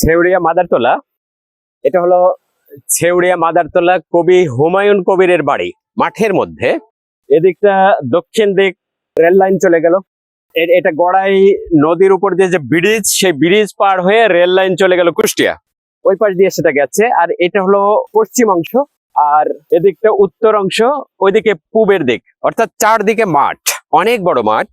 ছেউড়িয়া মাদারতলা। এটা হলো ছেউড়িয়া মাদারতলা কবি হুমায়ুন কবিরের বাড়ি মাঠের মধ্যে। এদিকটা দক্ষিণ দিক রেল লাইন চলে গেল। এটা গড়াই নদীর উপর দিয়ে যে ব্রিজ, সেই ব্রিজ পার হয়ে রেল লাইন চলে গেল কুষ্টিয়া। ওই পাশ দিয়ে সেটা গেছে। আর এটা হলো পশ্চিম অংশ। আর এদিকটা উত্তর অংশ, ওইদিকে পূবের দিক, অর্থাৎ চারদিকে মাঠ, অনেক বড় মাঠ।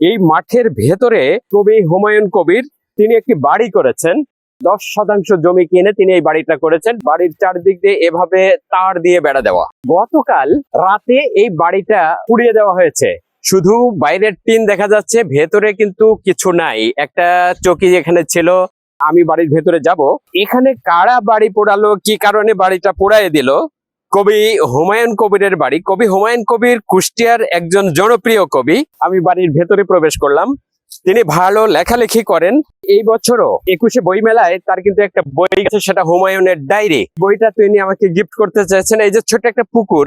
এই মাঠের ভেতরে কবি হুমায়ুন কবির, তিনি একটি বাড়ি করেছেন। দশ শতাংশ জমি কিনে তিনি এই বাড়িটা করেছেন। বাড়ির চারদিক দিয়ে এভাবে তার দিয়ে বেড়া দেওয়া। গতকাল রাতে এই বাড়িটা পুড়িয়ে দেওয়া হয়েছে। শুধু বাইরের টিন দেখা যাচ্ছে, ভেতরে কিন্তু কিছু নাই। একটা চকি এখানে ছিল, আমি বাড়ির ভেতরে যাব। এখানে কারা বাড়ি পোড়ালো, কি কারণে বাড়িটা পোড়ায় দিল? কবি হুমায়ুন কবিরের বাড়ি। কবি হুমায়ুন কবির কুষ্টিয়ার একজন জনপ্রিয় কবি। আমি বাড়ির ভেতরে প্রবেশ করলাম। তিনি ভালো লেখালেখি করেন। এই বছরও একুশে বই মেলায় তার কিন্তু একটা বই আছে, সেটা হুমায়ুনের ডায়েরি। বইটা তিনি আমাকে গিফট করতে চাইছেন এই যে ছোট একটা পুকুর।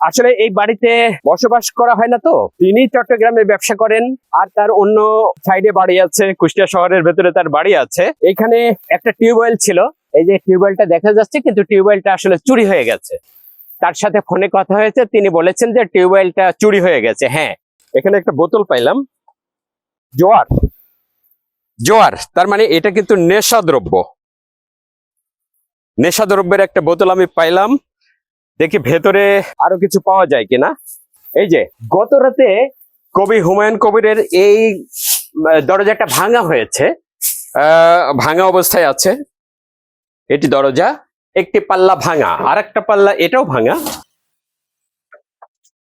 আসলে এই বাড়িতে বসবাস করা হয় না তো। তিনি চট্টগ্রামে ব্যবসা করেন, আর তার অন্য সাইডে বাড়ি আছে, কুষ্টিয়া শহরের ভেতরে তার বাড়ি আছে। এখানে একটা টিউবওয়েল ছিল, এই যে টিউবওয়েলটা দেখা যাচ্ছে, কিন্তু টিউবওয়েলটা আসলে চুরি হয়ে গেছে। তার সাথে ফোনে কথা হয়েছে, তিনি বলেছেন যে টিউবওয়েলটা চুরি হয়ে গেছে হ্যাঁ। এখানে একটা বোতল পাইলাম। জোয়ার। জোয়ার, তার মানে এটা কিন্তু নেশা দ্রব্য নেশা দ্রব্যের একটা বোতল আমি পাইলাম। দেখি ভেতরে আরও কিছু পাওয়া যায় কিনা। এই যে, গত রাতে কবি হুমায়ুন কবিরের এই দরজাটা ভাঙা হয়েছে। ভাঙা অবস্থায় আছে। এটি দরজা, একটি পাল্লা ভাঙা আর একটা পাল্লা এটাও ভাঙা।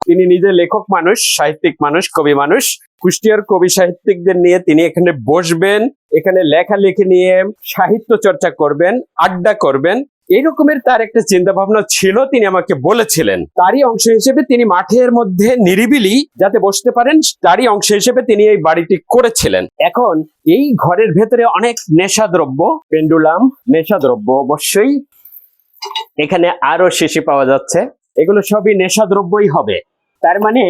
তিনি নিজে লেখক মানুষ, সাহিত্যিক মানুষ, কবি মানুষ। কুষ্টিয়ার কবি সাহিত্যিকদের নিয়ে তিনি এখানে বসবেন, এখানে লেখালেখি নিয়ে সাহিত্য চর্চা করবেন, আড্ডা করবেন। এই রকমের তার একটা চিন্তা ভাবনা ছিল, তিনি আমাকে বলেছিলেন। তারই অংশ হিসেবে তিনি মাঠের মধ্যে নিরিবিলি যাতে বসতে পারেন, তারই অংশ হিসেবে তিনি এই বাড়িটি করেছিলেন। এখন এই ঘরের ভেতরে অনেক নেশাদ্রব্য, পেন্ডুলাম, নেশাদ্রব্য অবশ্যই এখানে আরও শিশি পাওয়া যাচ্ছে। এগুলো সবই নেশাদ্রব্যই হবে। তার মানে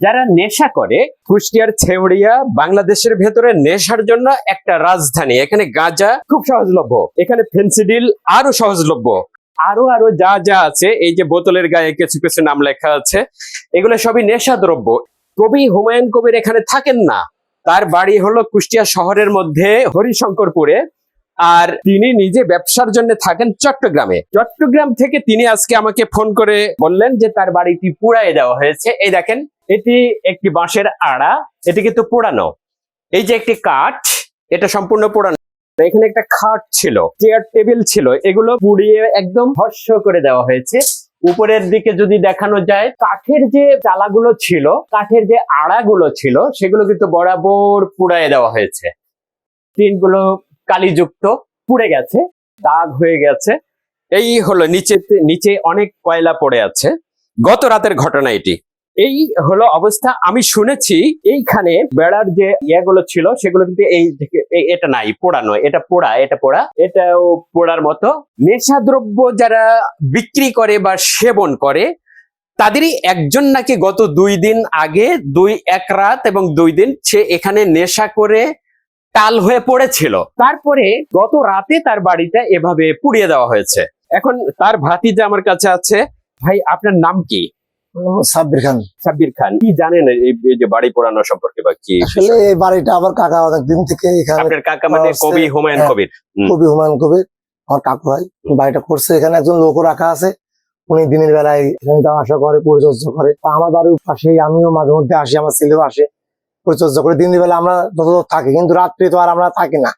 যারা নেশা করে, কুষ্টিয়ার ছেউড়িয়া বাংলাদেশের ভেতরে নেশার জন্য একটা রাজধানী। এখানে গাঁজা খুব সহজলভ্য। এখানে ফেন্সিডিল আরও সহজলভ্য। আরও আরও যা যা আছে, এই যে বোতলের গায়ে কিছু কিছু নাম লেখা আছে, এগুলো সবই নেশা দ্রব্য কবি হুমায়ুন কবির এখানে থাকেন না। তার বাড়ি হলো কুষ্টিয়া শহরের মধ্যে হরিশঙ্করপুরে। আর তিনি নিজে ব্যবসার জন্য থাকেন চট্টগ্রামে। চট্টগ্রাম থেকে তিনি আজকে আমাকে ফোন করে বললেন যে তার বাড়িটি পুড়াই দেওয়া হয়েছে। এই দেখেন এটি একটি বাঁশের আড়া, এটি কিন্তু পোড়ানো। এই যে একটি কাঠ, এটা সম্পূর্ণ পোড়ানো। এখানে একটা খাট ছিল, চেয়ার টেবিল ছিল, এগুলো পুড়িয়ে একদম ভস্য করে দেওয়া হয়েছে। উপরের দিকে যদি দেখানো যায়, কাঠের যে চালাগুলো ছিল, কাঠের যে আড়াগুলো ছিল, সেগুলো কিন্তু বরাবর পুড়ায় দেওয়া হয়েছে। টিনগুলো কালিযুক্ত, পুড়ে গেছে, দাগ হয়ে গেছে। এই হলো নিচে নিচে অনেক কয়লা পড়ে আছে। গত রাতের ঘটনা এটি। এই হলো অবস্থা। আমি শুনেছি এইখানে বেড়ার যে ইয়েগুলো ছিল, সেগুলো কিন্তু এই এটা নাই পোড়ানো এটা পোড়া এটা পোড়া। এটাও পোড়ার মতো। নেশাদ্রব্য যারা বিক্রি করে বা সেবন করে, তাদেরই একজন নাকি গত দুই দিন আগে, দুই, এক রাত এবং দুই দিন সে এখানে নেশা করে টাল হয়ে পড়েছিল। তারপরে গত রাতে তার বাড়িটা এভাবে পুড়িয়ে দেওয়া হয়েছে। এখন তার ভাতিজা আমার কাছে আছে। ভাই, আপনার নাম কি? সাব্বির খান। সাব্বির খান। কি জানেন এই যে বাড়ি পোড়ানো সম্পর্কে বা কি আসলে এই বাড়িটা কাকা অনেক দিন থেকে এখানে আপনার কাকা মানে কবি হুমায়ুন হ্যাঁ। কবির। হুম। কবি হুমায়ুন কবির আমার কাকু ভাই। বাড়িটা করছে এখানে একজন রাখা আছে। উনি দিনের বেলায় এখানে যাওয়া আসা করে পরিচর্যা করে। আমার বাড়ির পাশেই আমিও মাঝে মধ্যে আসি আমার ছেলেও আসে পরিচর্যা করে। দিনের বেলা আমরা যতদূর থাকি কিন্তু রাত্রে তো আর আমরা থাকি না।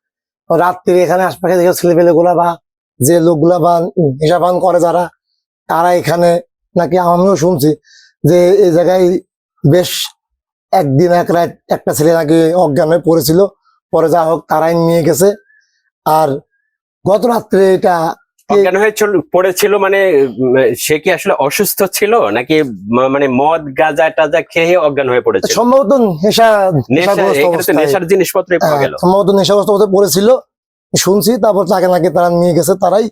রাত্রে এখানে আশপাশে দেখে ছেলেপেলে গুলা বা যে লোকগুলা বা নেশাপান করে যারা তারা এখানে নাকি আমিও শুনছি যে এই জায়গায় বেশ একদিন এক রাত একটা ছেলে নাকি অজ্ঞান হয়ে পড়েছিল। পরে যা হোক তারাই নিয়ে গেছে। আর গত রাত্রে এটা অজ্ঞান হয়ে পড়েছিল মানে সে কি আসলে অসুস্থ ছিল? নাকি মানে মদ গাঁজা টাজা খেয়ে অজ্ঞান হয়ে পড়েছিল? সম্ভবত নেশা নেশার জিনিসপত্রই পাওয়া হ্যাঁ, সম্ভবত নেশাগ্রস্ত পড়েছিল। শুনছি তারপর তাকে নাকি তারা নিয়ে গেছে তারাই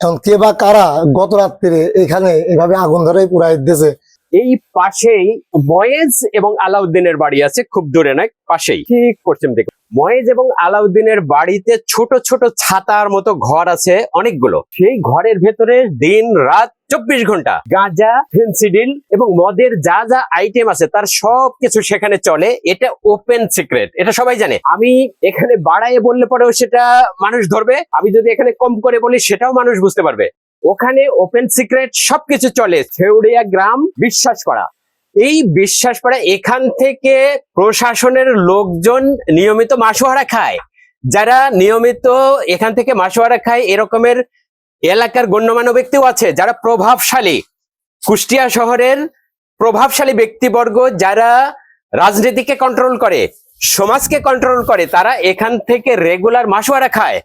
এখন কে বা কারা গত রাত্রে এখানে এভাবে আগুন ধরে পুরাই দিয়েছে? এই পাশেই ময়েজ এবং আলাউদ্দিনের বাড়ি আছে, খুব দূরে নয়, পাশেই। ঠিক করছেন দিকে ময়েজ এবং আলাউদ্দিনের বাড়িতে ছোট ছোট ছাতার মতো ঘর আছে অনেকগুলো। সেই ঘরের ভেতরে দিন রাত চব্বিশ ঘণ্টা। গাঁজা, ফেন্সিডিল এবং মদের যা যা আইটেম আছে, তার সব কিছু সেখানে চলে। এটা ওপেন সিক্রেট এটা সবাই জানে। আমি এখানে বাড়াইয়ে বললে পরেও সেটা মানুষ ধরবে। আমি যদি এখানে কম করে বলি, সেটাও মানুষ বুঝতে পারবে। ওখানে ওপেন সিক্রেট সবকিছু চলে। ছেউড়িয়া গ্রাম, বিশ্বাস করা। এই বিশ্বাস করা, এখান থেকে প্রশাসনের লোকজন নিয়মিত মাসোহারা খায়। যারা নিয়মিত এখান থেকে মাসোহারা খায় এরকমের এলাকার গণ্যমান্য ব্যক্তিও আছে, যারা প্রভাবশালী। কুষ্টিয়া শহরের প্রভাবশালী ব্যক্তিবর্গ যারা রাজনীতিকে কন্ট্রোল করে, সমাজকে কন্ট্রোল করে, তারা এখান থেকে রেগুলার মাসোয়ারা খায়।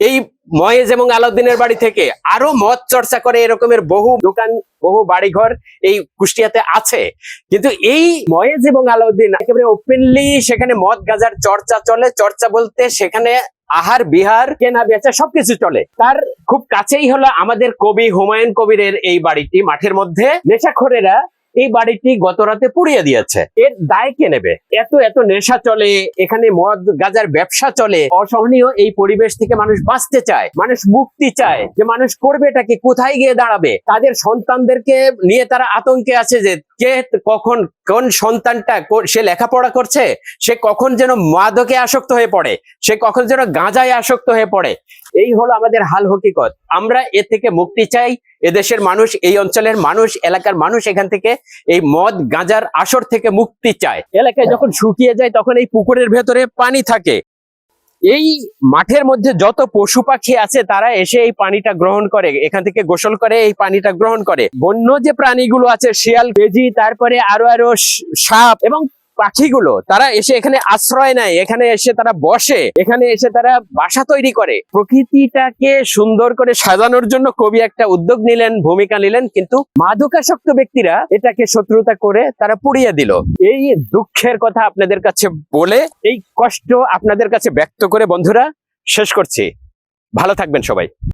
এই ময়েজ এবং আলাউদ্দিনের বাড়ি থেকে আরও মত চর্চা করে এরকমের বহু দোকান, বহু বাড়িঘর এই কুষ্টিয়াতে আছে। কিন্তু এই ময়েজ এবং আলাউদ্দিন একেবারে ওপেনলি সেখানে মদ গাজার চর্চা চলে, চর্চা বলতে সেখানে আহার, বিহার, কেনা বেচা সবকিছু চলে। তার খুব কাছেই হলো আমাদের কবি, হুমায়ুন কবিরের এই বাড়িটি। মাঠের মধ্যে নেশাখোরেরা এই বাড়িটি গত রাতে পুড়িয়ে দিয়েছে। এর দায় কে নেবে? এত এত নেশা চলে, এখানে মদ, গাজার ব্যবসা চলে। অসহনীয় এই পরিবেশ থেকে মানুষ বাঁচতে চায়, মানুষ মুক্তি চায়। যে মানুষ করবে এটাকে কোথায় গিয়ে দাঁড়াবে? তাদের সন্তানদেরকে নিয়ে তারা আতঙ্কে আছে যে কে কখন, কোন সন্তানটা সে লেখাপড়া করছে? সে কখন যেন মাদকে আসক্ত হয়ে পড়ে? সে কখন যেন গাঁজায় আসক্ত হয়ে পড়ে? এই হলো আমাদের হাল হকিকত। আমরা এ থেকে মুক্তি চাই। এদেশের মানুষ, এই অঞ্চলের মানুষ, এলাকার মানুষ এখান থেকে এই মদ, গাঁজার আসর থেকে মুক্তি চায়। এলাকায় যখন শুকিয়ে যায়, তখন এই পুকুরের ভেতরে পানি থাকে। এই মাঠের মধ্যে যত পশু পাখি আছে, তারা এসে এই পানিটা গ্রহণ করে। এখান থেকে গোসল করে, এই পানিটা গ্রহণ করে। বন্য যে প্রাণীগুলো আছে, শিয়াল বেজি তারপরে আরও আরও সাপ এবং পাখিগুলো, তারা এসে এখানে আশ্রয় নেয়, এখানে এসে তারা বসে, এখানে এসে তারা বাসা তৈরি করে। প্রকৃতিটাকে সুন্দর করে সাজানোর জন্য কবি একটা উদ্যোগ নিলেন, ভূমিকা নিলেন, কিন্তু মাদকাসক্ত ব্যক্তিরা এটাকে শত্রুতা করে তারা পুড়িয়ে দিল। এই দুঃখের কথা আপনাদের কাছে বলে, এই কষ্ট আপনাদের কাছে ব্যক্ত করে বন্ধুরা, শেষ করছি। ভালো থাকবেন সবাই।